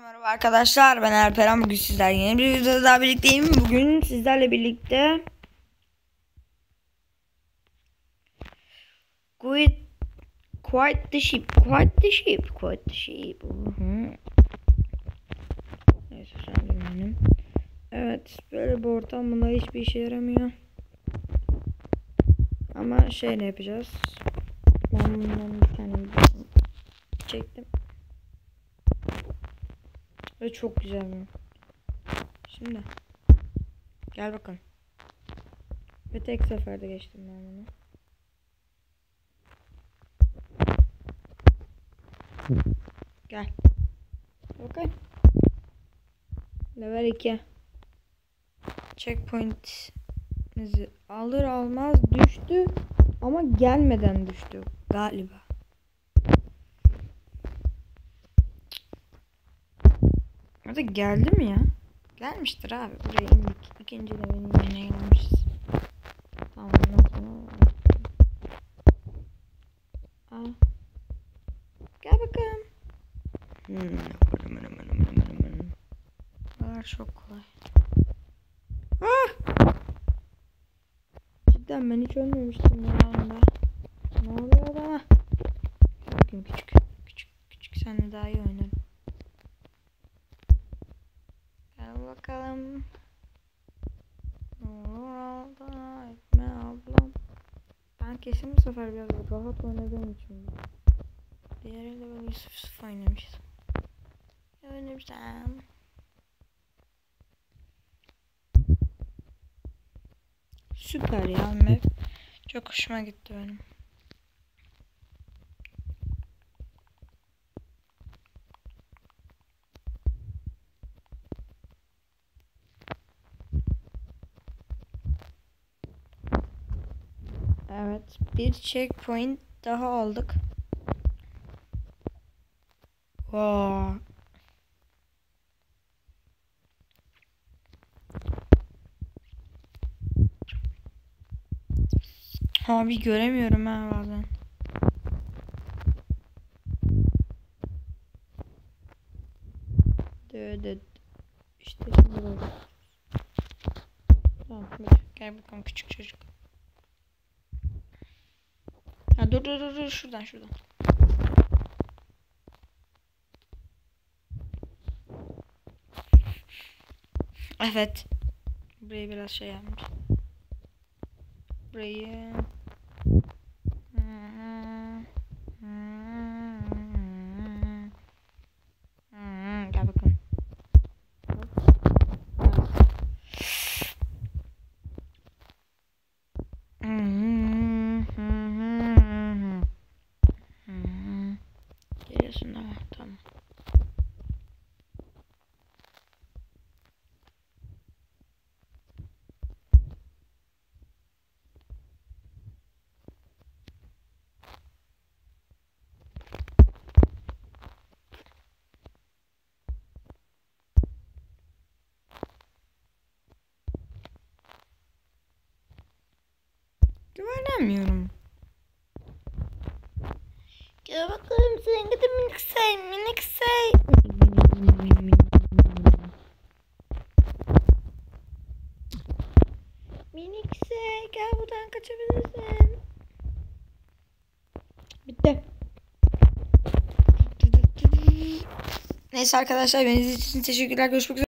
Herkese merhaba arkadaşlar. Ben Alperen. Bugün sizlerle yeni bir videoda daha birlikteyim. Bugün sizlerle birlikte Quit Quite the sheep. Quite the sheep. Quite the -hı. Neyse söndürmeyelim. Evet. Böyle bir ortam bunda hiçbir işe yaramıyor. Ama şey ne yapacağız? Ben bundan bir tane çektim. Ve çok güzel bir. Şimdi. Gel bakalım. Ve tek seferde geçtim ben bunu. Gel. Bakın. Level 2. Checkpoint'inizi alır almaz düştü. Ama gelmeden düştü galiba. Orada geldi mi ya? Gelmiştir abi. Buraya indik. İkinci levelin yerine gelmişiz. Tamam. Aa. Gel bakalım. Hmm. Bunlar çok kolay. Ah! Cidden ben hiç ölmemiştim ya anda. Ne oluyor bana? Bakayım küçük. Küçük küçük senle daha iyi oynarım. Gel bakalım. Olur aldın etme ablam. Ben kesin bu sefer biraz rahat oynadığım için. Diğeriyle böyle sıfır sıfır oynamışız. Ölürsem. Süper ya map. Çok hoşuma gitti benim. Evet, bir checkpoint daha aldık. Wow. Abi göremiyorum ha bazen. Evet. İşte şimdi oldu. Tamam, gel bakalım küçük çocuk. Ha, dur dur dur dur şuradan şuradan. Evet. Burayı biraz şey yapmış. Burayı Gel bakalım. Geliyorsun ama tamam. Güvenemiyorum. Gel bakalım sen gidi minik say minik say. Minik say gel buradan kaçabilirsin. Bitti. Neyse arkadaşlar beni izlediğiniz için teşekkürler. Görüşmek üzere.